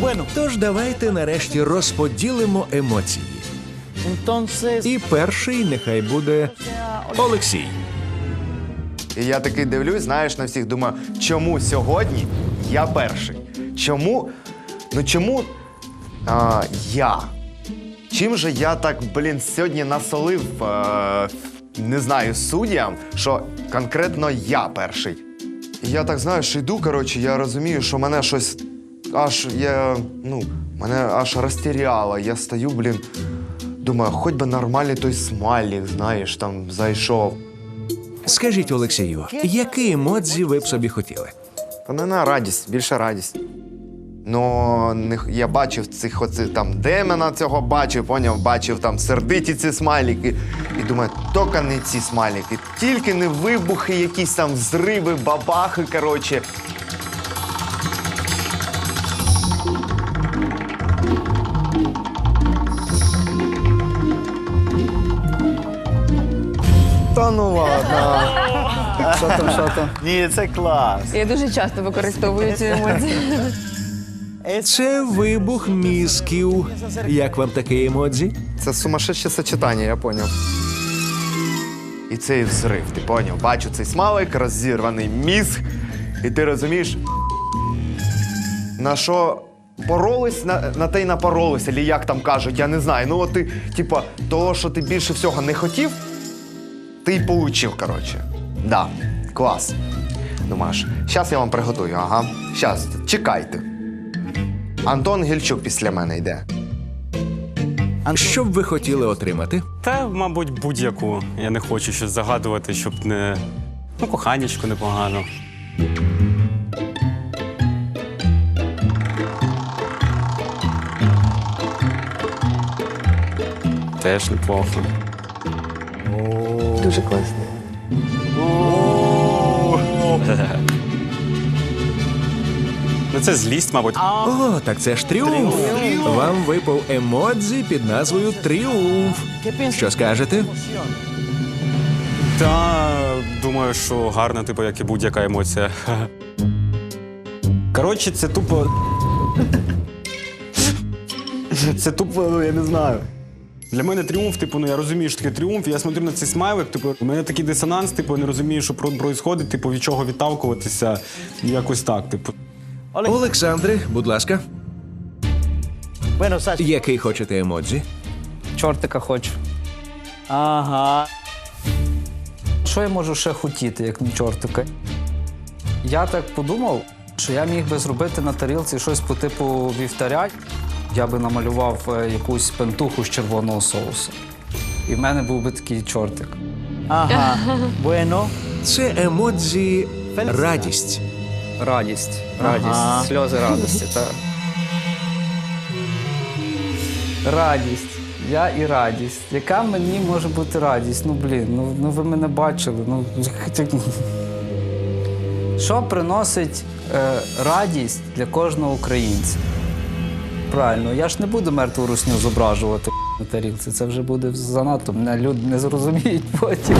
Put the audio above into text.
Bueno, Тож давайте нарешті розподілимо емоції. entonces. І перший нехай буде Олексій. І я такий дивлюсь, знаєш, на всіх думаю, чому сьогодні я перший? Чому? Ну чому а, я? Чим же я так, блін, сьогодні насолив, е, не знаю, суддям, що конкретно я перший? І я так знаєш, йду, коротше, я розумію, що мене щось аж я, ну, мене аж розтіряло. Я стою, блін, думаю, хоч би нормальний той смайлік, знаєш, там зайшов. Скажіть Олексію, які емодзі ви б собі хотіли? Та не на радість, більше радість. Ну, не, х- я бачив цих оцих там демона цього бачив, поняв, бачив там сердиті ці смайліки. І думаю, тільки не ці смайліки, тільки не вибухи, якісь там зриви, бабахи, коротше. Та ну ладно. Що там, що там? Ні, це клас. Я дуже часто використовую цю емоцію. Це вибух мізків. Як вам таке емодзі? Це сумасшедше сочетання, я поняв. І цей взрив, ти поняв? Бачу цей смалик, розірваний мізг, і ти розумієш, на що боролись, на, на те й напоролись, або як там кажуть, я не знаю. Ну, от ти, типа, того, що ти більше всього не хотів, ти й получив, коротше. Да, клас. Думаєш, зараз я вам приготую, ага. Зараз, чекайте. Антон Гільчук після мене йде. Що б ви хотіли отримати? Та, мабуть, будь-яку. Я не хочу щось загадувати, щоб не. Ну, коханечко непогано. Теж неплохо. Дуже класно. Ну, це злість, мабуть. О, так це ж тріумф. Вам випав емодзі під назвою Тріумф. Що скажете? Та думаю, що гарна, типу, як і будь-яка емоція. Коротше, це тупо. Це тупо, ну я не знаю. Для мене тріумф, типу, ну я розумію, що таке тріумф. Я смотрю на цей смайлик, типу, у мене такий дисонанс, типу, я не розумію, що відбувається, типу, від чого відталкуватися. Якось так, типу. Олександре, будь ласка, який хочете емодзі? Чортика хочу. Ага. Що я можу ще хотіти, як не чортика? Я так подумав, що я міг би зробити на тарілці щось по типу вівтаря. Я би намалював е, якусь пентуху з червоного соусу. І в мене був би такий чортик. Ага. Bueno. Це емодзі радість. Радість. Радість. Ага. Сльози радості. Так. Радість. Я і радість. Яка мені може бути радість? Ну, блін, ну, ну ви мене бачили. Ну, що приносить е, радість для кожного українця? Правильно, я ж не буду мертву русню зображувати на тарілці. Це вже буде занадто. Мене люди не зрозуміють потім.